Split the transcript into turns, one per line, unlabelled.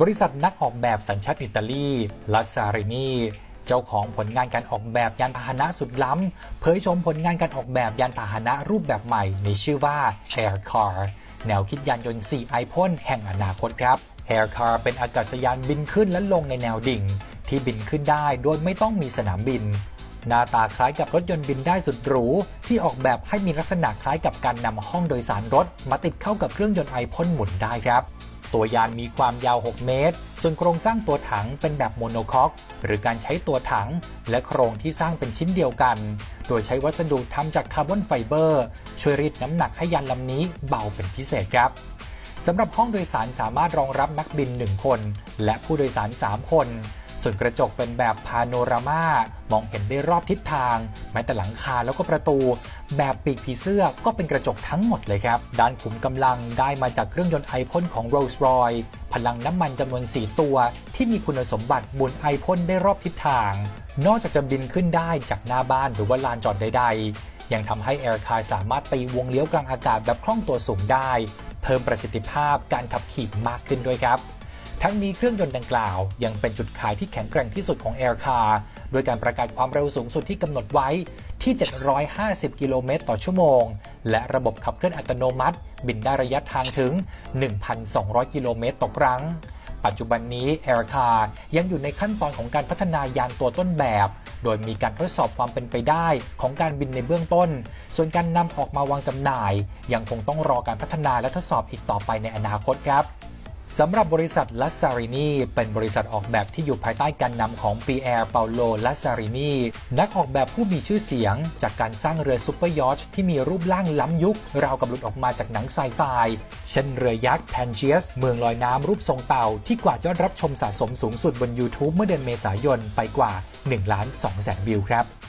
บริษัทนักออกแบบสัญชาติอิตาลีลัสซารินีเจ้าของผลงานการออกแบบยานพาหนะสุดล้ำเผยชมผลงานการออกแบบยานพาหนะรูปแบบใหม่ ในชื่อว่า Air Car แนวคิดยานยนต์4ไอพ่นแห่งอนาคตครับ Air Car เป็นอากาศยานบินขึ้นและลงในแนวดิ่ง ที่บินขึ้นได้โดยไม่ต้องมีสนามบิน หน้าตาคล้ายกับรถยนต์บินได้สุดหรู ที่ออกแบบให้มีลักษณะคล้ายกับการนำห้องโดยสารรถ มาติดเข้ากับเครื่องยนต์ไอพ่นหมุนได้ครับ ตัวยานมีความยาว 6 เมตร ส่วนโครงสร้างตัวถังเป็นแบบโมโนคอกหรือการใช้ตัวถัง และโครงที่สร้างเป็นชิ้นเดียวกัน โดยใช้วัสดุทำจากคาร์บอนไฟเบอร์ ช่วยรีดน้ำหนักให้ยานลำนี้เบาเป็นพิเศษครับสำหรับห้องโดยสารสามารถรองรับนักบิน 1 คน และผู้โดยสาร 3 คน ส่วนกระจกเป็นแบบพาโนรามามองเห็นได้รอบทิศทาง แม้แต่หลังคาแล้วก็ประตู แบบปีกผีเสื้อก็เป็นกระจกทั้งหมดเลยครับ ด้านขุมกำลังได้มาจากเครื่องยนต์ไอพ่นของ Rolls-Royce พลังน้ำมันจำนวน 4 ตัว ที่มีคุณสมบัติบุนไอพ่นได้รอบทิศทาง นอกจากจะบินขึ้นได้จากหน้าบ้านหรือว่าลานจอดใดๆ ยังทำให้ Air Car สามารถตีวงเลี้ยวกลางอากาศแบบคล่องตัวสูงได้ เพิ่มประสิทธิภาพการขับขี่มากขึ้นด้วยครับ ทั้งนี้เครื่องยนต์ดังกล่าว ยังเป็นจุดขายที่แข็งแกร่งที่สุดของ Air Car โดยการประกาศความเร็วสูงสุดที่กำหนดไว้ที่ 750 กิโลเมตรต่อชั่วโมง และระบบขับเคลื่อนอัตโนมัติ บินได้ระยะทางถึง 1,200 กิโลเมตรต่อครั้ง ปัจจุบันนี้ Air Car ยังอยู่ในขั้นตอนของการพัฒนายานตัวต้นแบบ โดยมีการทดสอบความเป็นไปได้ของการบินในเบื้องต้น ส่วนการนำออกมาวางจำหน่าย ยังคงต้องรอการพัฒนาและทดสอบอีกต่อไปในอนาคตครับ สำหรับบริษัทลัสซารินีเป็นบริษัทออกแบบที่อยู่ภายใต้การนำของปีแอร์เปาโลลัสซารินีนักออกแบบผู้มีชื่อเสียง จากการสร้างเรือซุปเปอร์ยอชท์ที่มีรูปร่างล้ำยุค ราวกับหลุดออกมาจากหนังไซไฟ เช่นเรือยักษ์แพนเจียสเมืองลอยน้ำรูปทรงเต่าที่กวาดยอดรับชมสะสมสูงสุดบน YouTube เมื่อเดือนเมษายนไปกว่า1ล้าน2แสนวิวครับ